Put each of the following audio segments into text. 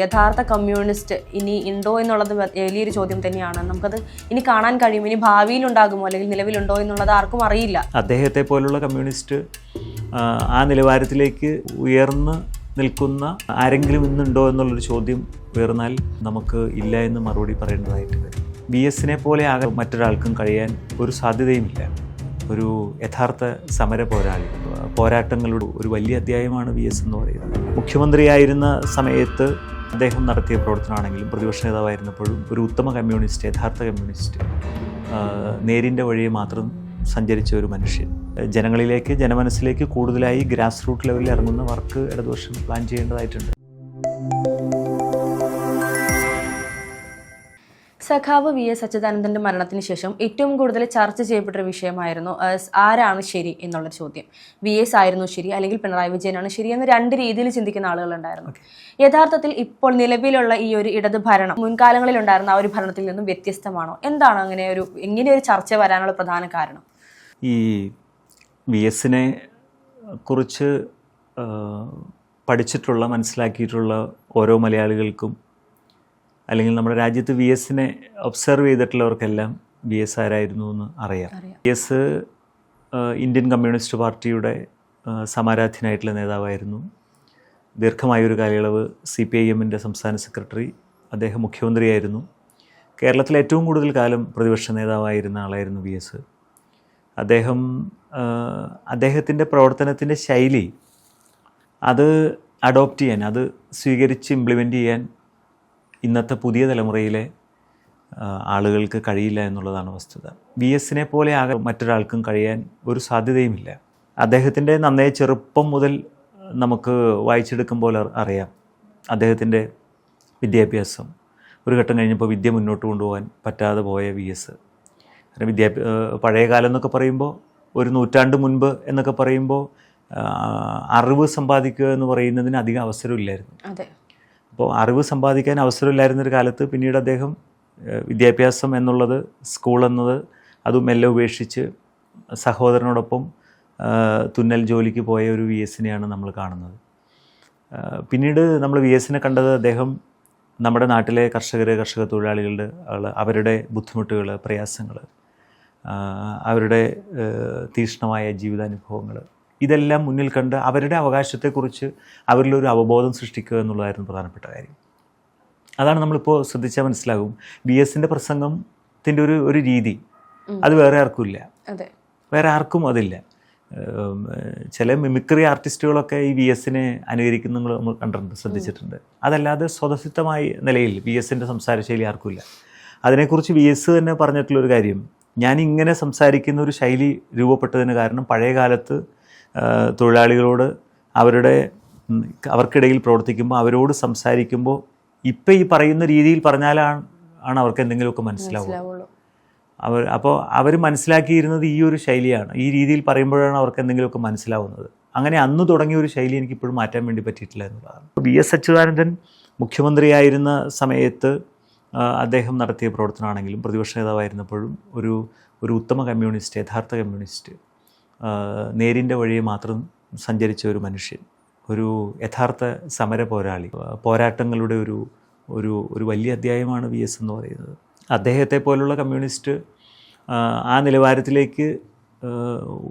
യഥാർത്ഥ കമ്മ്യൂണിസ്റ്റ് ഇനി ഉണ്ടോ എന്നുള്ളത് വലിയൊരു ചോദ്യം തന്നെയാണ്. നമുക്കത് ഇനി കാണാൻ കഴിയും. ഇനി ഭാവിയിൽ ഉണ്ടാകുമോ അല്ലെങ്കിൽ നിലവിലുണ്ടോ എന്നുള്ളത് ആർക്കും അറിയില്ല. അദ്ദേഹത്തെ പോലുള്ള കമ്മ്യൂണിസ്റ്റ് ആ, നിലവാരത്തിലേക്ക് ഉയർന്ന് നിൽക്കുന്ന ആരെങ്കിലും ഇന്നുണ്ടോ എന്നുള്ളൊരു ചോദ്യം ഉയർന്നാൽ നമുക്ക് ഇല്ല എന്ന് മറുപടി പറയേണ്ടതായിട്ട് വരും. ബി എസിനെ പോലെ ആകെ മറ്റൊരാൾക്കും കഴിയാൻ ഒരു സാധ്യതയുമില്ല. ഒരു യഥാർത്ഥ സമര പോരാളി പോരാട്ടങ്ങളുടെ ഒരു വലിയ അധ്യായമാണ് വി എസ് എന്ന് പറയുന്നത്. മുഖ്യമന്ത്രിയായിരുന്ന സമയത്ത് അദ്ദേഹം നടത്തിയ പ്രവർത്തനമാണെങ്കിലും പ്രതിപക്ഷ നേതാവായിരുന്നപ്പോഴും ഒരു ഉത്തമ കമ്മ്യൂണിസ്റ്റ് യഥാർത്ഥ കമ്മ്യൂണിസ്റ്റ് നേരിന്റെ വഴിയെ മാത്രം സഞ്ചരിച്ച ഒരു മനുഷ്യൻ. ജനങ്ങളിലേക്ക് ജനമനസ്സിലേക്ക് കൂടുതലായി ഗ്രാസ് റൂട്ട് ലെവലിൽ ഇറങ്ങുന്ന വർക്ക് ഇടതുപക്ഷം പ്ലാൻ ചെയ്യേണ്ടതായിട്ടുണ്ട്. സഖാവ് വി എസ് അച്യുതാനന്ദന്റെ മരണത്തിന് ശേഷം ഏറ്റവും കൂടുതൽ ചർച്ച ചെയ്യപ്പെട്ട വിഷയമായിരുന്നു ആരാണ് ശരി എന്നുള്ള ചോദ്യം. വി എസ് ആയിരുന്നു ശരി അല്ലെങ്കിൽ പിണറായി വിജയനാണ് ശരി എന്ന് രണ്ട് രീതിയിൽ ചിന്തിക്കുന്ന ആളുകളുണ്ടായിരുന്നു യഥാർത്ഥത്തിൽ ഇപ്പോൾ നിലവിലുള്ള ഈ ഒരു ഇടത് ഭരണം മുൻകാലങ്ങളിൽ ഉണ്ടായിരുന്ന ആ ഒരു ഭരണത്തിൽ നിന്നും വ്യത്യസ്തമാണോ? എന്താണ് അങ്ങനെ ഒരു ഇങ്ങനെ ഒരു ചർച്ച വരാനുള്ള പ്രധാന കാരണം? ഈ വി എസിനെ കുറിച്ച് പഠിച്ചിട്ടുള്ള മനസ്സിലാക്കിയിട്ടുള്ള ഓരോ മലയാളികൾക്കും അല്ലെങ്കിൽ നമ്മുടെ രാജ്യത്ത് വി എസിനെ ഒബ്സർവ് ചെയ്തിട്ടുള്ളവർക്കെല്ലാം വി എസ് ആരായിരുന്നു എന്ന് അറിയാം. വി എസ് ഇന്ത്യൻ കമ്മ്യൂണിസ്റ്റ് പാർട്ടിയുടെ സമാരാധ്യനായിട്ടുള്ള നേതാവായിരുന്നു. ദീർഘമായൊരു കാലയളവ് സി പി ഐ എമ്മിന്റെ സംസ്ഥാന സെക്രട്ടറി അദ്ദേഹം മുഖ്യമന്ത്രിയായിരുന്നു. കേരളത്തിലെ ഏറ്റവും കൂടുതൽ കാലം പ്രതിപക്ഷ നേതാവായിരുന്ന ആളായിരുന്നു വി എസ് അദ്ദേഹം അദ്ദേഹത്തിന്റെ പ്രവർത്തനത്തിന്റെ ശൈലി അത് അഡോപ്റ്റ് ചെയ്യാൻ അത് സ്വീകരിച്ച് ഇംപ്ലിമെന്റ് ചെയ്യാൻ ഇന്നത്തെ പുതിയ തലമുറയിലെ ആളുകൾക്ക് കഴിയില്ല എന്നുള്ളതാണ് വസ്തുത. വി എസിനെ പോലെ ആകെ മറ്റൊരാൾക്കും കഴിയാൻ ഒരു സാധ്യതയുമില്ല. അദ്ദേഹത്തിന്റെ നന്നേ ചെറുപ്പം മുതൽ നമുക്ക് വായിച്ചെടുക്കുമ്പോൾ അറിയാം. അദ്ദേഹത്തിന്റെ വിദ്യാഭ്യാസം ഒരു ഘട്ടം കഴിഞ്ഞപ്പോൾ വിദ്യ മുന്നോട്ട് കൊണ്ടുപോകാൻ പറ്റാതെ പോയ വി എസ്. കാരണം വിദ്യാഭ്യാ പഴയ കാലം എന്നൊക്കെ പറയുമ്പോൾ ഒരു നൂറ്റാണ്ട് മുൻപ് എന്നൊക്കെ പറയുമ്പോൾ അറിവ് സമ്പാദിക്കുക എന്ന് പറയുന്നതിന് അധികം അവസരമില്ലായിരുന്നു. അപ്പോൾ അറിവ് സമ്പാദിക്കാൻ അവസരമില്ലായിരുന്നൊരു കാലത്ത് പിന്നീട് അദ്ദേഹം വിദ്യാഭ്യാസം എന്നുള്ളത് സ്കൂൾ എന്നത് അതും മെല്ലെ ഉപേക്ഷിച്ച് സഹോദരനോടൊപ്പം തുന്നൽ ജോലിക്ക് പോയ ഒരു വി എസിനെയാണ് നമ്മൾ കാണുന്നത്. പിന്നീട് നമ്മൾ വി എസിനെ കണ്ടത് അദ്ദേഹം നമ്മുടെ നാട്ടിലെ കർഷകർ കർഷക തൊഴിലാളികളുടെ അവരുടെ ബുദ്ധിമുട്ടുകൾ പ്രയാസങ്ങൾ അവരുടെ തീക്ഷ്ണമായ ജീവിതാനുഭവങ്ങൾ ഇതെല്ലാം മുന്നിൽ കണ്ട് അവരുടെ അവകാശത്തെക്കുറിച്ച് അവരിലൊരു അവബോധം സൃഷ്ടിക്കുക എന്നുള്ളതായിരുന്നു പ്രധാനപ്പെട്ട കാര്യം. അതാണ് നമ്മളിപ്പോൾ ശ്രദ്ധിച്ചാൽ മനസ്സിലാകും. ബി എസിന്റെ പ്രസംഗത്തിന്റെ ഒരു ഒരു രീതി. അത് വേറെ ആർക്കും ഇല്ല. വേറെ ആർക്കും അതില്ല. ചില മിമിക്രി ആർട്ടിസ്റ്റുകളൊക്കെ ഈ വി എസിനെ അനുകരിക്കുന്ന നമ്മൾ കണ്ടിട്ടുണ്ട് ശ്രദ്ധിച്ചിട്ടുണ്ട്. അതല്ലാതെ സ്വതസിദ്ധമായ നിലയിൽ വി എസിന്റെ സംസാര ശൈലി ആർക്കുമില്ല അതിനെക്കുറിച്ച് വി എസ് തന്നെ പറഞ്ഞിട്ടുള്ളൊരു കാര്യം ഞാൻ ഇങ്ങനെ സംസാരിക്കുന്ന ഒരു ശൈലി രൂപപ്പെട്ടതിന് കാരണം പഴയ കാലത്ത് തൊഴിലാളികളോട് അവരുടെ അവർക്കിടയിൽ പ്രവർത്തിക്കുമ്പോൾ അവരോട് സംസാരിക്കുമ്പോൾ ഇപ്പം ഈ പറയുന്ന രീതിയിൽ പറഞ്ഞാലാണ് ആണ് അവർക്ക് എന്തെങ്കിലുമൊക്കെ മനസ്സിലാവുക. മനസ്സിലാവുള്ളൂ. അവർ അപ്പോൾ അവർ മനസ്സിലാക്കിയിരുന്നത് ഈ ഒരു ശൈലിയാണ്. ഈ രീതിയിൽ പറയുമ്പോഴാണ് അവർക്ക് എന്തെങ്കിലുമൊക്കെ മനസ്സിലാവുന്നത്. അങ്ങനെ അന്ന് തുടങ്ങിയ ഒരു ശൈലി എനിക്ക് ഇപ്പോഴും മാറ്റാൻ വേണ്ടി പറ്റിയിട്ടില്ല എന്നുള്ളതാണ്. ബി എസ് അച്യുതാനന്ദൻ മുഖ്യമന്ത്രിയായിരുന്ന സമയത്ത് അദ്ദേഹം നടത്തിയ പ്രവർത്തനമാണെങ്കിലും പ്രതിപക്ഷ നേതാവായിരുന്നപ്പോഴും ഒരു ഒരു ഉത്തമ കമ്മ്യൂണിസ്റ്റ് യഥാർത്ഥ കമ്മ്യൂണിസ്റ്റ്. നേരിന്റെ വഴി മാത്രം സഞ്ചരിച്ച ഒരു മനുഷ്യൻ ഒരു യഥാർത്ഥ സമര പോരാളി. പോരാട്ടങ്ങളുടെ ഒരു ഒരു ഒരു വലിയ അധ്യായമാണ് വി എസ് എന്ന് പറയുന്നത്. അദ്ദേഹത്തെ പോലുള്ള കമ്മ്യൂണിസ്റ്റ് ആ, നിലവാരത്തിലേക്ക്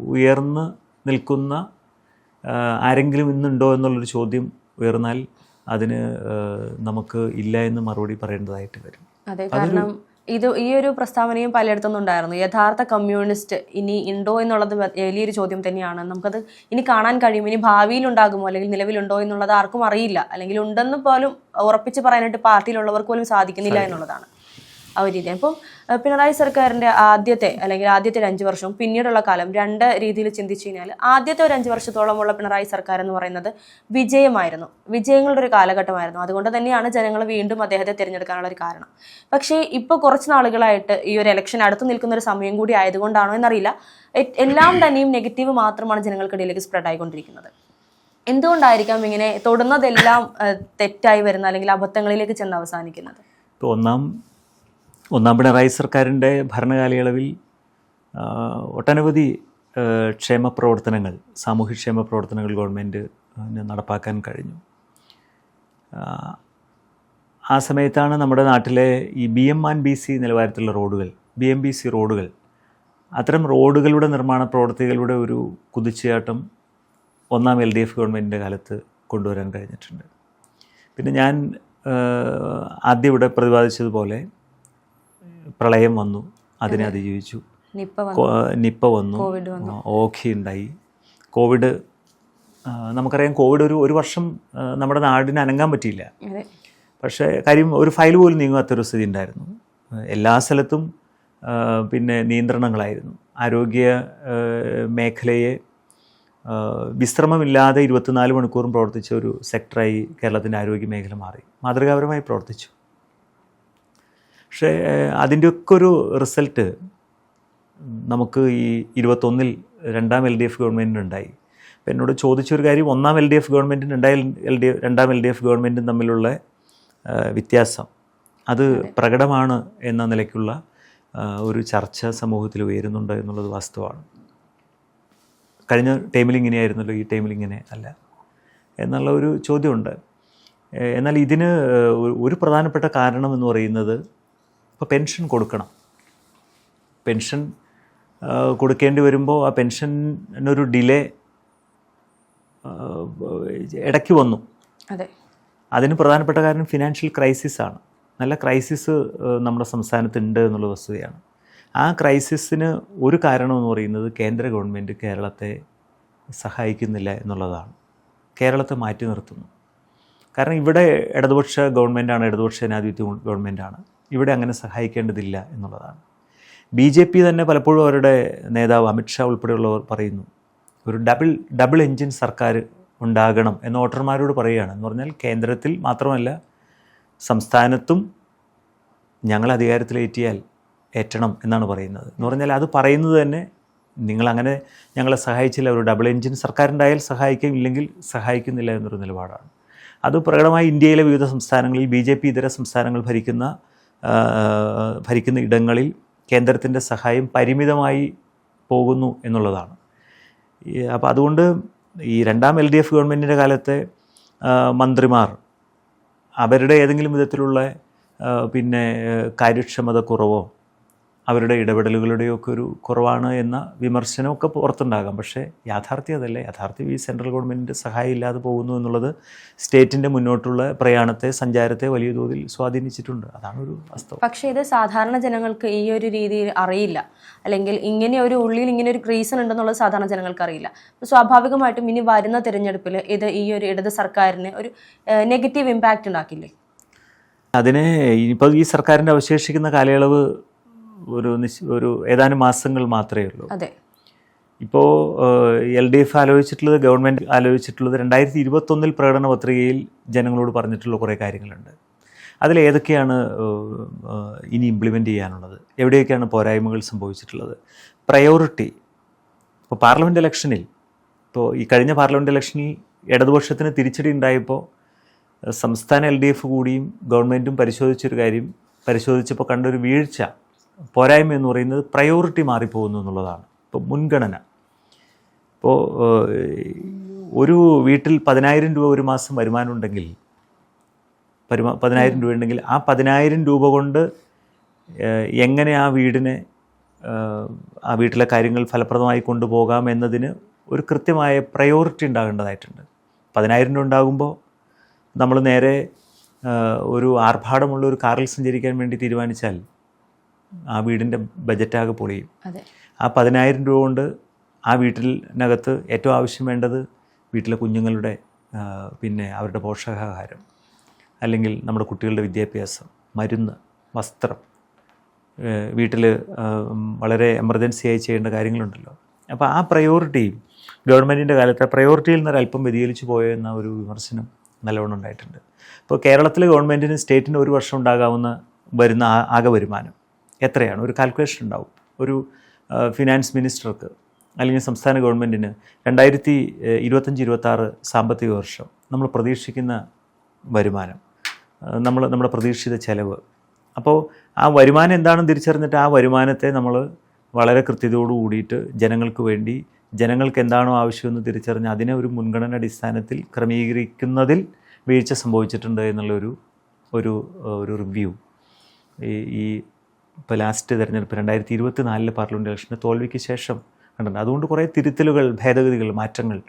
ഉയർന്ന് നിൽക്കുന്ന ആരെങ്കിലും ഇന്നുണ്ടോ എന്നുള്ളൊരു ചോദ്യം ഉയർന്നാൽ അതിന് നമുക്ക് ഇല്ല എന്ന് മറുപടി പറയേണ്ടതായിട്ട് വരും. അതെ കാരണം ഇത് ഈ ഒരു പ്രസ്താവനയും പലയിടത്തുനിന്നും ഉണ്ടായിരുന്നു. യഥാർത്ഥ കമ്മ്യൂണിസ്റ്റ് ഇനി ഉണ്ടോ എന്നുള്ളത് വലിയൊരു ചോദ്യം തന്നെയാണ്. നമുക്കത് ഇനി കാണാൻ കഴിയും. ഇനി ഭാവിയിൽ ഉണ്ടാകുമോ? അല്ലെങ്കിൽ നിലവിലുണ്ടോ എന്നുള്ളത് ആർക്കും അറിയില്ല. അല്ലെങ്കിൽ ഉണ്ടെന്ന് പോലും ഉറപ്പിച്ച് പറയാനായിട്ട് പാർട്ടിയിലുള്ളവർക്ക് പോലും സാധിക്കുന്നില്ല എന്നുള്ളതാണ്. ആ ഒരു രീതിയാണ് ഇപ്പം പിണറായി സർക്കാരിന്റെ ആദ്യത്തെ അല്ലെങ്കിൽ ആദ്യത്തെ ഒരു അഞ്ച് വർഷവും പിന്നീടുള്ള കാലം രണ്ട് രീതിയിൽ ചിന്തിച്ചു കഴിഞ്ഞാൽ ആദ്യത്തെ ഒരു അഞ്ച് വർഷത്തോളമുള്ള പിണറായി സർക്കാർ എന്ന് പറയുന്നത് വിജയമായിരുന്നു. വിജയങ്ങളുടെ ഒരു കാലഘട്ടമായിരുന്നു. അതുകൊണ്ട് തന്നെയാണ് ജനങ്ങൾ വീണ്ടും അദ്ദേഹത്തെ തിരഞ്ഞെടുക്കാനുള്ള ഒരു കാരണം. പക്ഷേ ഇപ്പോൾ കുറച്ച് നാളുകളായിട്ട് ഈ ഒരു ഇലക്ഷൻ അടുത്ത് നിൽക്കുന്ന ഒരു സമയം കൂടി ആയതുകൊണ്ടാണോ എന്നറിയില്ല. എല്ലാം തന്നെയും നെഗറ്റീവ് മാത്രമാണ് ജനങ്ങൾക്കിടയിലേക്ക് സ്പ്രെഡ് ആയിക്കൊണ്ടിരിക്കുന്നത്. എന്തുകൊണ്ടായിരിക്കാം ഇങ്ങനെ തൊടുന്നതെല്ലാം തെറ്റായി വരുന്ന അല്ലെങ്കിൽ അബദ്ധങ്ങളിലേക്ക് ചെന്ന് അവസാനിക്കുന്നത്? ഇപ്പോൾ ഒന്നാം ഒന്നാം പിണറായി സർക്കാരിന്റെ ഭരണകാലയളവിൽ ഒട്ടനവധി ക്ഷേമ പ്രവർത്തനങ്ങൾ സാമൂഹ്യക്ഷേമ പ്രവർത്തനങ്ങൾ ഗവൺമെന്റ് നടപ്പാക്കാൻ കഴിഞ്ഞു. ആ, സമയത്താണ് നമ്മുടെ നാട്ടിലെ ഈ B M and B C നിലവാരത്തിലുള്ള റോഡുകൾ ബി എം ബി സി റോഡുകൾ അത്തരം റോഡുകളുടെ നിർമ്മാണ പ്രവർത്തികളുടെ ഒരു കുതിച്ചുചാട്ടം ഒന്നാം എൽ ഡി എഫ് ഗവൺമെന്റിന്റെ കാലത്ത് കൊണ്ടുവരാൻ കഴിഞ്ഞിട്ടുണ്ട്. പിന്നെ ഞാൻ ആദ്യം ഇവിടെ പ്രതിപാദിച്ചതുപോലെ പ്രളയം വന്നു അതിനെ അതിജീവിച്ചു. നിപ്പ വന്നു. ഓഖി ഉണ്ടായി. കോവിഡ് നമുക്കറിയാം കോവിഡ് ഒരു ഒരു വർഷം നമ്മുടെ നാടിന് അനങ്ങാൻ പറ്റിയില്ല. പക്ഷേ കാര്യം ഒരു ഫയൽ പോലും നീങ്ങാത്തൊരു സ്ഥിതി ഉണ്ടായിരുന്നു. എല്ലാ സ്ഥലത്തും പിന്നെ നിയന്ത്രണങ്ങളായിരുന്നു. ആരോഗ്യ മേഖലയെ വിശ്രമമില്ലാതെ ഇരുപത്തിനാല് മണിക്കൂറും പ്രവർത്തിച്ച ഒരു സെക്ടറായി കേരളത്തിന്റെ ആരോഗ്യ മേഖല മാറി. മാതൃകാപരമായി പ്രവർത്തിച്ചു. പക്ഷേ അതിന്റെയൊക്കെ ഒരു റിസൾട്ട് നമുക്ക് ഈ ഇരുപത്തൊന്നിൽ രണ്ടാം എൽ ഡി എഫ് ഗവൺമെന്റിനുണ്ടായി അപ്പം എന്നോട് ചോദിച്ചൊരു കാര്യം ഒന്നാം എൽ ഡി എഫ് ഗവൺമെന്റിന് രണ്ടാം എൽ ഡി രണ്ടാം എൽ ഡി എഫ് ഗവൺമെന്റും തമ്മിലുള്ള വ്യത്യാസം. അത് പ്രകടമാണ് എന്ന നിലയ്ക്കുള്ള ഒരു ചർച്ച സമൂഹത്തിൽ ഉയരുന്നുണ്ട് എന്നുള്ളത് വാസ്തവമാണ്. കഴിഞ്ഞ ടൈമിൽ ഇങ്ങനെയായിരുന്നല്ലോ ഈ ടൈമിൽ ഇങ്ങനെ അല്ല എന്നുള്ള ഒരു ചോദ്യമുണ്ട്. എന്നാൽ ഇതിന് ഒരു- ഒരു പ്രധാനപ്പെട്ട കാരണം എന്ന് പറയുന്നത് ഇപ്പോൾ പെൻഷൻ കൊടുക്കണം. പെൻഷൻ കൊടുക്കേണ്ടി വരുമ്പോൾ ആ പെൻഷനൊരു ഡിലേ ഇടയ്ക്ക് വന്നു. അതെ. അതിന് പ്രധാനപ്പെട്ട കാരണം ഫിനാൻഷ്യൽ ക്രൈസിസ് ആണ്. നല്ല ക്രൈസിസ് നമ്മുടെ സംസ്ഥാനത്തുണ്ട് എന്നുള്ള വസ്തുതയാണ്. ആ ക്രൈസിസിന് ഒരു കാരണം എന്ന് പറയുന്നത് കേന്ദ്ര ഗവൺമെന്റ് കേരളത്തെ സഹായിക്കുന്നില്ല എന്നുള്ളതാണ്. കേരളത്തെ മാറ്റി നിർത്തുന്നു. കാരണം ഇവിടെ ഇടതുപക്ഷ ഗവൺമെന്റാണ് ഇടതുപക്ഷ ജനാധിപത്യ ഗവൺമെന്റാണ് ഇവിടെ അങ്ങനെ സഹായിക്കേണ്ടതില്ല എന്നുള്ളതാണ്. ബി ജെ പി തന്നെ പലപ്പോഴും അവരുടെ നേതാവ് അമിത്ഷാ ഉൾപ്പെടെയുള്ളവർ പറയുന്നു ഒരു ഡബിൾ ഡബിൾ എൻജിൻ സർക്കാർ ഉണ്ടാകണം എന്ന് വോട്ടർമാരോട് പറയുകയാണ്. എന്ന് പറഞ്ഞാൽ കേന്ദ്രത്തിൽ മാത്രമല്ല സംസ്ഥാനത്തും ഞങ്ങൾ അധികാരത്തിലേറ്റിയാൽ ഏറ്റണം എന്നാണ് പറയുന്നത്. എന്ന് പറഞ്ഞാൽ അത് പറയുന്നത് തന്നെ നിങ്ങളങ്ങനെ ഞങ്ങളെ സഹായിച്ചില്ല ഒരു ഡബിൾ എൻജിൻ സർക്കാരുണ്ടായാൽ സഹായിക്കും ഇല്ലെങ്കിൽ സഹായിക്കുന്നില്ല എന്നൊരു നിലപാടാണ്. അത് പ്രകടമായി ഇന്ത്യയിലെ വിവിധ സംസ്ഥാനങ്ങളിൽ ബി ജെ പി ഇതര സംസ്ഥാനങ്ങൾ ഭരിക്കുന്ന ഭരിക്കുന്ന ഇടങ്ങളിൽ കേന്ദ്രത്തിന്റെ സഹായം പരിമിതമായി പോകുന്നു എന്നുള്ളതാണ്. അപ്പോൾ അതുകൊണ്ട് ഈ രണ്ടാം എൽ ഡി എഫ് ഗവൺമെന്റിന്റെ കാലത്തെ മന്ത്രിമാർ അവരുടെ ഏതെങ്കിലും വിധത്തിലുള്ള പിന്നെ കാര്യക്ഷമത കുറവോ അവരുടെ ഇടപെടലുകളുടെയൊക്കെ ഒരു കുറവാണ് എന്ന വിമർശനമൊക്കെ പുറത്തുണ്ടാകാം. പക്ഷേ യാഥാർത്ഥ്യം അതല്ല. യാഥാർത്ഥ്യം ഈ സെൻട്രൽ ഗവൺമെന്റിന്റെ സഹായം ഇല്ലാതെ പോകുന്നു എന്നുള്ളത് സ്റ്റേറ്റിന്റെ മുന്നോട്ടുള്ള പ്രയാണത്തെ സഞ്ചാരത്തെ വലിയ തോതിൽ സ്വാധീനിച്ചിട്ടുണ്ട്. അതാണ് ഒരു വാസ്തവം. പക്ഷേ ഇത് സാധാരണ ജനങ്ങൾക്ക് ഈ ഒരു രീതിയിൽ അറിയില്ല. അല്ലെങ്കിൽ ഇങ്ങനെ ഒരു ഉള്ളിൽ ഇങ്ങനെ ഒരു റീസൺ ഉണ്ടെന്നുള്ളത് സാധാരണ ജനങ്ങൾക്ക് അറിയില്ല. സ്വാഭാവികമായിട്ടും ഇനി വരുന്ന തിരഞ്ഞെടുപ്പിൽ ഇത് ഈ ഒരു ഇടത് സർക്കാരിന് ഒരു നെഗറ്റീവ് ഇമ്പാക്റ്റ് ഉണ്ടാക്കില്ലേ? അതിനെ ഇനിയിപ്പോൾ ഈ സർക്കാരിന്റെ അവശേഷിക്കുന്ന കാലയളവ് ഒരു ഒരു ഏതാനും മാസങ്ങൾ മാത്രമേ ഉള്ളൂ. അതെ. ഇപ്പോൾ എൽ ഡി എഫ് ആലോചിച്ചിട്ടുള്ളത് ഗവൺമെന്റ് ആലോചിച്ചിട്ടുള്ളത് രണ്ടായിരത്തി ഇരുപത്തൊന്നിൽ പ്രകടന പത്രികയിൽ ജനങ്ങളോട് പറഞ്ഞിട്ടുള്ള കുറേ കാര്യങ്ങളുണ്ട്. അതിൽ ഏതൊക്കെയാണ് ഇനി ഇംപ്ലിമെന്റ് ചെയ്യാനുള്ളത്? എവിടെയൊക്കെയാണ് പോരായ്മകൾ സംഭവിച്ചിട്ടുള്ളത്? പ്രയോറിറ്റി ഇപ്പോൾ പാർലമെന്റ് ഇലക്ഷനിൽ ഇപ്പോൾ ഈ കഴിഞ്ഞ പാർലമെന്റ് ഇലക്ഷനിൽ ഇടതുപക്ഷത്തിന് തിരിച്ചടി ഉണ്ടായപ്പോൾ സംസ്ഥാന എൽ ഡി എഫ് കൂടിയും ഗവൺമെന്റും പരിശോധിച്ചൊരു കാര്യം പരിശോധിച്ചപ്പോൾ കണ്ടൊരു വീഴ്ച പോരായ്മ എന്ന് പറയുന്നത് പ്രയോറിറ്റി മാറിപ്പോകുന്നു എന്നുള്ളതാണ്. ഇപ്പോൾ മുൻഗണന. ഇപ്പോൾ ഒരു വീട്ടിൽ പതിനായിരം രൂപ ഒരു മാസം വരുമാനം ഉണ്ടെങ്കിൽ വരുമാ പതിനായിരം രൂപ ഉണ്ടെങ്കിൽ ആ പതിനായിരം രൂപ കൊണ്ട് എങ്ങനെ ആ വീടിനെ ആ വീട്ടിലെ കാര്യങ്ങൾ ഫലപ്രദമായി കൊണ്ടുപോകാം എന്നതിന് ഒരു കൃത്യമായ പ്രയോറിറ്റി ഉണ്ടാകേണ്ടതായിട്ടുണ്ട്. പതിനായിരം രൂപ ഉണ്ടാകുമ്പോൾ നമ്മൾ നേരെ ഒരു ആർഭാടമുള്ള ഒരു കാറിൽ സഞ്ചരിക്കാൻ വേണ്ടി തീരുമാനിച്ചാൽ ആ വീടിന്റെ ബജറ്റാകെ പൊളിയും ആ പതിനായിരം രൂപ കൊണ്ട് ആ വീട്ടിനകത്ത് ഏറ്റവും ആവശ്യം വേണ്ടത് വീട്ടിലെ കുഞ്ഞുങ്ങളുടെ പിന്നെ അവരുടെ പോഷകാഹാരം അല്ലെങ്കിൽ നമ്മുടെ കുട്ടികളുടെ വിദ്യാഭ്യാസം മരുന്ന് വസ്ത്രം വീട്ടിൽ വളരെ എമർജൻസി ആയി ചെയ്യേണ്ട കാര്യങ്ങളുണ്ടല്ലോ. അപ്പോൾ ആ പ്രയോറിറ്റി ഗവൺമെന്റിന്റെ കാലത്ത് ആ പ്രയോറിറ്റിയിൽ നിന്ന് ഒരല്പം വ്യതിചലിച്ചു പോയോ എന്ന ഒരു വിമർശനം നല്ലവണ്ണം ഉണ്ടായിട്ടുണ്ട്. ഇപ്പോൾ കേരളത്തിലെ ഗവൺമെന്റിന് സ്റ്റേറ്റിന് ഒരു വർഷം ഉണ്ടാകാവുന്ന വരുന്ന ആകെ വരുമാനം. എത്രയാണ്? ഒരു കാൽക്കുലേഷൻ ഉണ്ടാവും. ഒരു ഫിനാൻസ് മിനിസ്റ്റർക്ക് അല്ലെങ്കിൽ സംസ്ഥാന ഗവൺമെന്റിന് രണ്ടായിരത്തി ഇരുപത്തഞ്ച് ഇരുപത്താറ് സാമ്പത്തിക വർഷം നമ്മൾ പ്രതീക്ഷിക്കുന്ന വരുമാനം നമ്മൾ നമ്മുടെ പ്രതീക്ഷിത ചെലവ്. അപ്പോൾ ആ വരുമാനം എന്താണെന്ന് തിരിച്ചറിഞ്ഞിട്ട് ആ വരുമാനത്തെ നമ്മൾ വളരെ കൃത്യതയോട് കൂടിയിട്ട് ജനങ്ങൾക്ക് വേണ്ടി ജനങ്ങൾക്ക് എന്താണോ ആവശ്യമെന്ന് തിരിച്ചറിഞ്ഞ് അതിനെ ഒരു മുൻഗണന അടിസ്ഥാനത്തിൽ ക്രമീകരിക്കുന്നതിൽ വീഴ്ച സംഭവിച്ചിട്ടുണ്ട് എന്നുള്ളൊരു ഒരു ഒരു റിവ്യൂ ഈ ഇപ്പോൾ ലാസ്റ്റ് തിരഞ്ഞെടുപ്പ് രണ്ടായിരത്തി ഇരുപത്തി നാലിലെ പാർലമെന്റ് ഇലക്ഷന്റെ തോൽവിക്ക് ശേഷം കണ്ടിട്ടുണ്ട് അതുകൊണ്ട് കുറേ തിരുത്തലുകൾ ഭേദഗതികൾ മാറ്റങ്ങൾ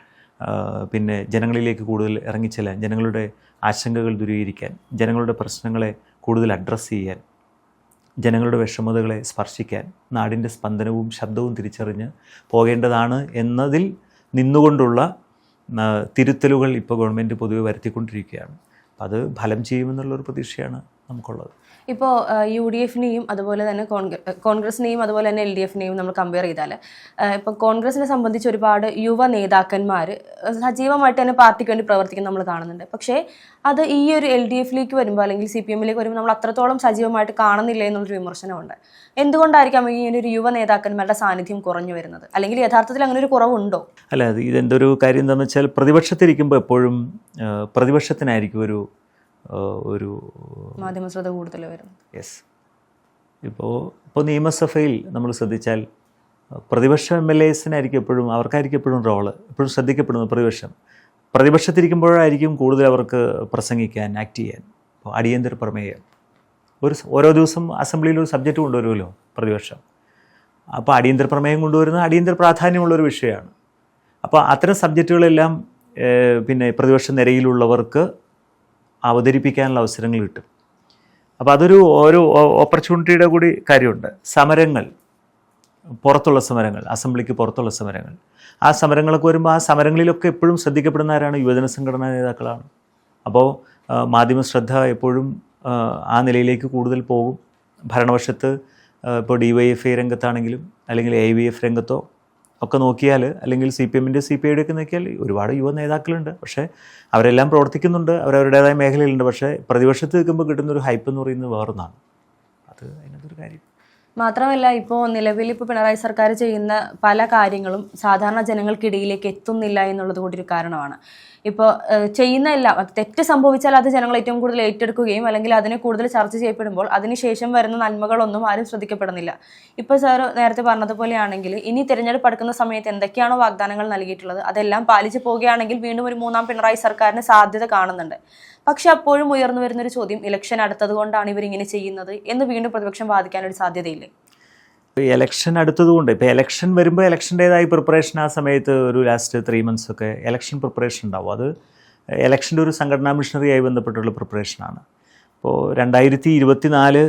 പിന്നെ ജനങ്ങളിലേക്ക് കൂടുതൽ ഇറങ്ങിച്ചെല്ലാൻ ജനങ്ങളുടെ ആശങ്കകൾ ദൂരീകരിക്കാൻ ജനങ്ങളുടെ പ്രശ്നങ്ങളെ കൂടുതൽ അഡ്രസ്സ് ചെയ്യാൻ ജനങ്ങളുടെ വിഷമതകളെ സ്പർശിക്കാൻ നാടിന്റെ സ്പന്ദനവും ശബ്ദവും തിരിച്ചറിഞ്ഞ് പോകേണ്ടതാണ് എന്നതിൽ നിന്നുകൊണ്ടുള്ള തിരുത്തലുകൾ ഇപ്പോൾ ഗവൺമെന്റ് പൊതുവെ വരുത്തിക്കൊണ്ടിരിക്കുകയാണ്. അത് ഫലം ചെയ്യുമെന്നുള്ളൊരു പ്രതീക്ഷയാണ് നമുക്കുള്ളത്. ഇപ്പോൾ യു ഡി എഫിനെയും അതുപോലെ തന്നെ കോൺഗ്ര- കോൺഗ്രസിനെയും അതുപോലെ തന്നെ എൽ ഡി എഫിനെയും നമ്മൾ കമ്പയർ ചെയ്താൽ ഇപ്പോൾ കോൺഗ്രസിനെ സംബന്ധിച്ച് ഒരുപാട് യുവ നേതാക്കന്മാർ സജീവമായിട്ട് തന്നെ പാർട്ടിക്ക് വേണ്ടി പ്രവർത്തിക്കുന്ന നമ്മൾ കാണുന്നുണ്ട്. പക്ഷേ അത് ഈ ഒരു എൽ ഡി എഫിലേക്ക് വരുമ്പോൾ അല്ലെങ്കിൽ സി പി എമ്മിലേക്ക് വരുമ്പോൾ നമ്മൾ അത്രത്തോളം സജീവമായിട്ട് കാണുന്നില്ല എന്നുള്ളൊരു വിമർശനമുണ്ട്. എന്തുകൊണ്ടായിരിക്കാം ഈ ഒരു യുവ നേതാക്കന്മാരുടെ സാന്നിധ്യം കുറഞ്ഞു വരുന്നത്? അല്ലെങ്കിൽ യഥാർത്ഥത്തിൽ അങ്ങനെ ഒരു കുറവുണ്ടോ? അല്ല ഇതെന്തൊരു കാര്യം എന്താണെന്ന് വെച്ചാൽ പ്രതിപക്ഷത്തിരിക്കുമ്പോൾ എപ്പോഴും പ്രതിപക്ഷത്തിനായിരിക്കും ഒരു ഒരു മാധ്യമ ശ്രദ്ധ കൂടുതൽ വരും. യെസ് ഇപ്പോൾ ഇപ്പോൾ നിയമസഭയിൽ നമ്മൾ ശ്രദ്ധിച്ചാൽ പ്രതിപക്ഷ എം എൽ എസിനായിരിക്കും എപ്പോഴും അവർക്കായിരിക്കും എപ്പോഴും റോൾ എപ്പോഴും ശ്രദ്ധിക്കപ്പെടുന്നത് പ്രതിപക്ഷം. പ്രതിപക്ഷത്തിരിക്കുമ്പോഴായിരിക്കും കൂടുതൽ അവർക്ക് പ്രസംഗിക്കാൻ ആക്ട് ചെയ്യാൻ ഇപ്പോൾ അടിയന്തര പ്രമേയം. ഒരു ഓരോ ദിവസം അസംബ്ലിയിൽ ഒരു സബ്ജക്റ്റ് കൊണ്ടുവരുമല്ലോ പ്രതിപക്ഷം. അപ്പോൾ അടിയന്തര പ്രമേയം കൊണ്ടുവരുന്നത് അടിയന്തര പ്രാധാന്യമുള്ള ഒരു വിഷയമാണ്. അപ്പോൾ അത്തരം സബ്ജക്റ്റുകളെല്ലാം പിന്നെ പ്രതിപക്ഷ നിരയിലുള്ളവർക്ക് അവതരിപ്പിക്കാനുള്ള അവസരങ്ങൾ കിട്ടും. അപ്പോൾ അതൊരു ഒരു ഓപ്പർച്യൂണിറ്റിയുടെ കൂടി കാര്യമുണ്ട്. സമരങ്ങൾ പുറത്തുള്ള സമരങ്ങൾ അസംബ്ലിക്ക് പുറത്തുള്ള സമരങ്ങൾ. ആ സമരങ്ങളൊക്കെ വരുമ്പോൾ ആ സമരങ്ങളിലൊക്കെ എപ്പോഴും ശ്രദ്ധിക്കപ്പെടുന്ന ആരാണ്? യുവജന സംഘടനാ നേതാക്കളാണ്. അപ്പോൾ മാധ്യമ ശ്രദ്ധ എപ്പോഴും ആ, നിലയിലേക്ക് കൂടുതൽ പോകും. ഭരണവശത്ത് ഇപ്പോൾ ഡി വൈ എഫ് ഐ രംഗത്താണെങ്കിലും അല്ലെങ്കിൽ എ വി എഫ് രംഗത്തോ ഒക്കെ നോക്കിയാൽ അല്ലെങ്കിൽ സി പി എമ്മിന്റെ സി പി ഐയുടെ ഒക്കെ നോക്കിയാൽ ഒരുപാട് യുവ നേതാക്കളുണ്ട്. പക്ഷേ അവരെല്ലാം പ്രവർത്തിക്കുന്നുണ്ട്. അവരവരുടേതായ മേഖലയിലുണ്ട്. പക്ഷേ പ്രതിപക്ഷത്ത് നിൽക്കുമ്പോൾ കിട്ടുന്ന ഒരു ഹൈപ്പ് എന്ന് പറയുന്നത് വേറൊന്നാണ്. അത് അതിനകത്തൊരു കാര്യം. മാത്രമല്ല ഇപ്പോൾ നിലവിൽ ഇപ്പോൾ പിണറായി സർക്കാർ ചെയ്യുന്ന പല കാര്യങ്ങളും സാധാരണ ജനങ്ങൾക്കിടയിലേക്ക് എത്തുന്നില്ല എന്നുള്ളത് കൂടി ഒരു കാരണമാണ്. ഇപ്പോൾ ചെയ്യുന്ന എല്ലാം തെറ്റ് സംഭവിച്ചാൽ അത് ജനങ്ങൾ ഏറ്റവും കൂടുതൽ ഏറ്റെടുക്കുകയും അല്ലെങ്കിൽ അതിനെ കൂടുതൽ ചർച്ച ചെയ്യപ്പെടുമ്പോൾ അതിനുശേഷം വരുന്ന നന്മകളൊന്നും ആരും ശ്രദ്ധിക്കപ്പെടുന്നില്ല. ഇപ്പോൾ സാർ നേരത്തെ പറഞ്ഞതുപോലെയാണെങ്കിൽ ഇനി തിരഞ്ഞെടുപ്പ് അടുക്കുന്ന സമയത്ത് എന്തൊക്കെയാണോ വാഗ്ദാനങ്ങൾ നൽകിയിട്ടുള്ളത് അതെല്ലാം പാലിച്ചു പോവുകയാണെങ്കിൽ വീണ്ടും ഒരു മൂന്നാം പിണറായി സർക്കാരിന് സാധ്യത കാണുന്നുണ്ട്. പക്ഷെ അപ്പോഴും ഉയർന്നു വരുന്നൊരു ചോദ്യം ഇലക്ഷൻ അടുത്തത് കൊണ്ടാണ് ഇവരിങ്ങനെ ചെയ്യുന്നത് എന്ന് വീണ്ടും പ്രതിപക്ഷം വാദിക്കാനൊരു സാധ്യതയില്ലേ? ഇപ്പോൾ ഇലക്ഷൻ അടുത്തതുകൊണ്ട് ഇപ്പോൾ ഇലക്ഷൻ വരുമ്പോൾ ഇലക്ഷന്റേതായി പ്രിപ്പറേഷൻ ആ സമയത്ത് ഒരു ലാസ്റ്റ് ത്രീ മന്ത്സ് ഒക്കെ ഇലക്ഷൻ പ്രിപ്പറേഷൻ ഉണ്ടാവും. അത് ഇലക്ഷന്റെ ഒരു സംഘടനാ മിഷണറിയായി ബന്ധപ്പെട്ടുള്ള പ്രിപ്പറേഷനാണ് അപ്പോൾ രണ്ടായിരത്തി ഇരുപത്തി നാല്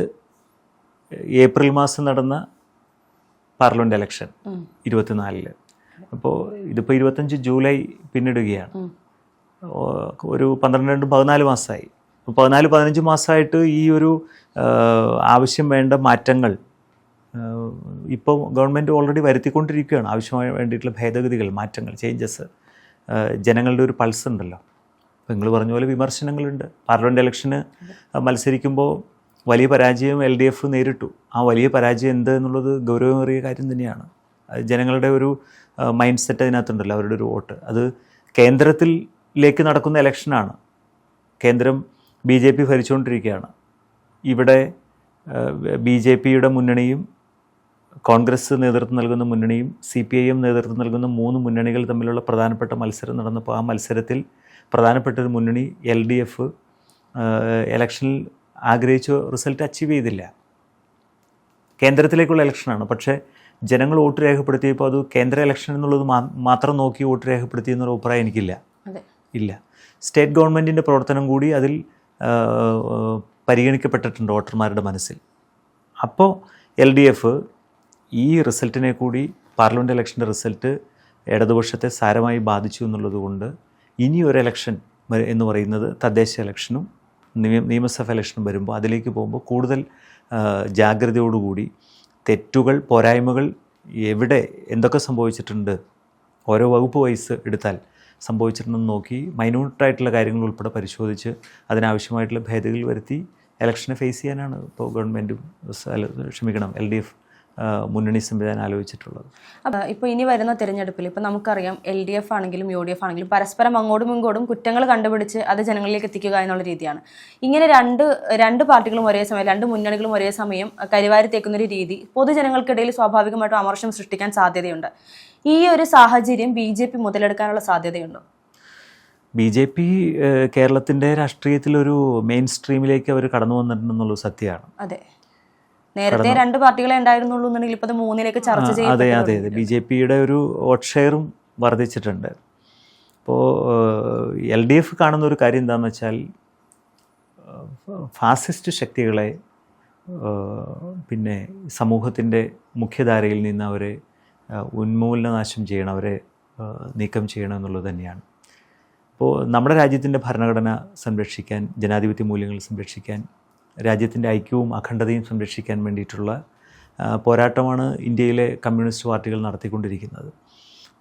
ഏപ്രിൽ മാസം നടന്ന പാർലമെന്റ് ഇലക്ഷൻ ഉം. ഇരുപത്തിനാലിൽ. അപ്പോൾ ഇതിപ്പോൾ ഇരുപത്തഞ്ച് ജൂലൈ പിന്നിടുകയാണ്. ഒരു പന്ത്രണ്ട് രണ്ട് പതിനാല് മാസമായി. അപ്പോൾ പതിനാല് പതിനഞ്ച് മാസമായിട്ട് ഈ ഒരു ആവശ്യം വേണ്ട മാറ്റങ്ങൾ ഇപ്പോൾ ഗവൺമെന്റ് ഓൾറെഡി വരുത്തിക്കൊണ്ടിരിക്കുകയാണ്. ആവശ്യമായ വേണ്ടിയിട്ടുള്ള ഭേദഗതികൾ മാറ്റങ്ങൾ ചേഞ്ചസ് ജനങ്ങളുടെ ഒരു പൾസ് ഉണ്ടല്ലോ. അപ്പോൾ നിങ്ങൾ പറഞ്ഞ പോലെ വിമർശനങ്ങളുണ്ട്. പാർലമെന്റ് ഇലക്ഷന് മത്സരിക്കുമ്പോൾ വലിയ പരാജയം എൽ ഡി എഫ് നേരിട്ടു. ആ വലിയ പരാജയം എന്ത് എന്നുള്ളത് ഗൗരവമേറിയ കാര്യം തന്നെയാണ്. ജനങ്ങളുടെ ഒരു മൈൻഡ് സെറ്റ് അതിനകത്തുണ്ടല്ലോ അവരുടെ ഒരു വോട്ട്. അത് കേന്ദ്രത്തിലേക്ക് നടക്കുന്ന ഇലക്ഷനാണ് കേന്ദ്രം ബി ജെ പി ഭരിച്ചുകൊണ്ടിരിക്കുകയാണ് ഇവിടെ ബി ജെ പിയുടെ മുന്നണിയും കോൺഗ്രസ് നേതൃത്വം നൽകുന്ന മുന്നണിയും സി പി ഐ എം നേതൃത്വം നൽകുന്ന മൂന്ന് മുന്നണികൾ തമ്മിലുള്ള പ്രധാനപ്പെട്ട മത്സരം നടന്നപ്പോൾ ആ മത്സരത്തിൽ പ്രധാനപ്പെട്ട ഒരു മുന്നണി എൽ ഡി എഫ് ഇലക്ഷനിൽ ആഗ്രഹിച്ച റിസൾട്ട് അച്ചീവ് ചെയ്തില്ല. കേന്ദ്രത്തിലേക്കുള്ള ഇലക്ഷനാണ് പക്ഷേ ജനങ്ങൾ വോട്ട് രേഖപ്പെടുത്തിയപ്പോൾ അത് കേന്ദ്ര ഇലക്ഷൻ എന്നുള്ളത് മാത്രം നോക്കി വോട്ട് രേഖപ്പെടുത്തി എന്നൊരു അഭിപ്രായം എനിക്കില്ല. ഇല്ല. സ്റ്റേറ്റ് ഗവൺമെന്റിന്റെ പ്രവർത്തനം കൂടി അതിൽ പരിഗണിക്കപ്പെട്ടിട്ടുണ്ട് വോട്ടർമാരുടെ മനസ്സിൽ. അപ്പോൾ എൽ ഡി എഫ് ഈ റിസൾട്ടിനെ കൂടി പാർലമെന്റ് ഇലക്ഷന്റെ റിസൾട്ട് ഇടതുപക്ഷത്തെ സാരമായി ബാധിച്ചു എന്നുള്ളത് കൊണ്ട് ഇനി ഒരു ഇലക്ഷൻ എന്ന് പറയുന്നത് തദ്ദേശ ഇലക്ഷനും നിയമ നിയമസഭ ഇലക്ഷനും വരുമ്പോൾ അതിലേക്ക് പോകുമ്പോൾ കൂടുതൽ ജാഗ്രതയോടുകൂടി തെറ്റുകൾ പോരായ്മകൾ എവിടെ എന്തൊക്കെ സംഭവിച്ചിട്ടുണ്ട് ഓരോ വകുപ്പ് വൈസ് എടുത്താൽ സംഭവിച്ചിട്ടുണ്ടെന്ന് നോക്കി മൈന്യൂട്ടായിട്ടുള്ള കാര്യങ്ങൾ ഉൾപ്പെടെ പരിശോധിച്ച് അതിനാവശ്യമായിട്ടുള്ള ഭേദഗതികൾ വരുത്തി ഇലക്ഷനെ ഫേസ് ചെയ്യാനാണ് ഇപ്പോൾ ഗവൺമെന്റും ക്ഷമിക്കണം എൽ ഡി എഫ് മുന്നണി സംവിധാനം ആലോചിച്ചിട്ടുള്ളത്. അപ്പൊ ഇപ്പൊ ഇനി വരുന്ന തിരഞ്ഞെടുപ്പിൽ ഇപ്പൊ നമുക്കറിയാം എൽ ഡി എഫ് ആണെങ്കിലും യു ഡി എഫ് ആണെങ്കിലും പരസ്പരം അങ്ങോട്ടും ഇങ്ങോട്ടും കുറ്റങ്ങൾ കണ്ടുപിടിച്ച് അത് ജനങ്ങളിലേക്ക് എത്തിക്കുക എന്നുള്ള രീതിയാണ്. ഇങ്ങനെ രണ്ട് രണ്ട് പാർട്ടികളും ഒരേ സമയം രണ്ട് മുന്നണികളും ഒരേ സമയം കരിവാരി തേക്കുന്ന ഒരു രീതി പൊതുജനങ്ങൾക്കിടയിൽ സ്വാഭാവികമായിട്ടും അമർഷം സൃഷ്ടിക്കാൻ സാധ്യതയുണ്ട്. ഈ ഒരു സാഹചര്യം ബി ജെ പി മുതലെടുക്കാനുള്ള സാധ്യതയുണ്ടോ? ബി ജെ പി കേരളത്തിന്റെ രാഷ്ട്രീയത്തിലൊരു മെയിൻ സ്ട്രീമിലേക്ക് അവർ കടന്നു വന്നിട്ടുണ്ടെന്നുള്ളത് സത്യമാണ്. അതെ. നേരത്തെ രണ്ട് പാർട്ടികളെ ഉണ്ടായിരുന്നുള്ളൂ എന്നുണ്ടെങ്കിൽ ഇപ്പൊ മൂന്നിലേക്ക് ചർച്ച അതെ അതെ അതെ ബി ജെ പിയുടെ ഒരു വോട്ട് ഷെയറും വർദ്ധിച്ചിട്ടുണ്ട്. ഇപ്പോൾ എൽ ഡി എഫ് കാണുന്ന ഒരു കാര്യം എന്താണെന്ന് വെച്ചാൽ ഫാസിസ്റ്റ് ശക്തികളെ പിന്നെ സമൂഹത്തിന്റെ മുഖ്യധാരയിൽ നിന്ന് അവരെ ഉന്മൂലനാശം ചെയ്യണം അവരെ നീക്കം ചെയ്യണം എന്നുള്ളത് തന്നെയാണ്. അപ്പോൾ നമ്മുടെ രാജ്യത്തിന്റെ ഭരണഘടന സംരക്ഷിക്കാൻ ജനാധിപത്യ മൂല്യങ്ങൾ സംരക്ഷിക്കാൻ രാജ്യത്തിന്റെ ഐക്യവും അഖണ്ഡതയും സംരക്ഷിക്കാൻ വേണ്ടിയിട്ടുള്ള പോരാട്ടമാണ് ഇന്ത്യയിലെ കമ്മ്യൂണിസ്റ്റ് പാർട്ടികൾ നടത്തിക്കൊണ്ടിരിക്കുന്നത്.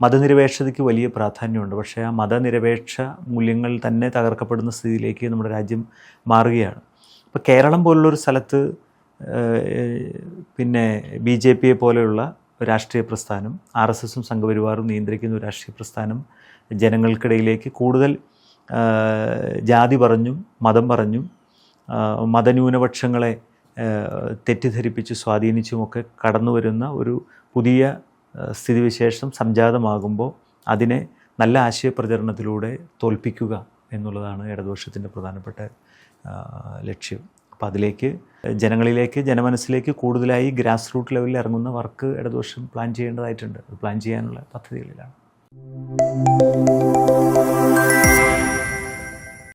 മതനിരപേക്ഷതയ്ക്ക് വലിയ പ്രാധാന്യമുണ്ട്. പക്ഷേ ആ മതനിരപേക്ഷ മൂല്യങ്ങൾ തന്നെ തകർക്കപ്പെടുന്ന സ്ഥിതിയിലേക്ക് നമ്മുടെ രാജ്യം മാറുകയാണ്. ഇപ്പോൾ കേരളം പോലുള്ളൊരു സ്ഥലത്ത് പിന്നെ ബി ജെ പിയെ പോലെയുള്ള രാഷ്ട്രീയ പ്രസ്ഥാനം ആർ എസ് എസും സംഘപരിവാറും നിയന്ത്രിക്കുന്ന ഒരു രാഷ്ട്രീയ പ്രസ്ഥാനം ജനങ്ങൾക്കിടയിലേക്ക് കൂടുതൽ ജാതി പറഞ്ഞും മതം പറഞ്ഞും മതന്യൂനപക്ഷങ്ങളെ തെറ്റിദ്ധരിപ്പിച്ച് സ്വാധീനിച്ചുമൊക്കെ കടന്നു വരുന്ന ഒരു പുതിയ സ്ഥിതിവിശേഷം സംജാതമാകുമ്പോൾ അതിനെ നല്ല ആശയപ്രചരണത്തിലൂടെ തോൽപ്പിക്കുക എന്നുള്ളതാണ് ഇടതുപക്ഷത്തിന്റെ പ്രധാനപ്പെട്ട ലക്ഷ്യം. അപ്പോൾ അതിലേക്ക് ജനങ്ങളിലേക്ക് ജനമനസ്സിലേക്ക് കൂടുതലായി ഗ്രാസ് റൂട്ട് ലെവലിൽ ഇറങ്ങുന്ന വർക്ക് ഇടതുപക്ഷം പ്ലാൻ ചെയ്യേണ്ടതായിട്ടുണ്ട്. പ്ലാൻ ചെയ്യാനുള്ള പദ്ധതികളിലാണ്.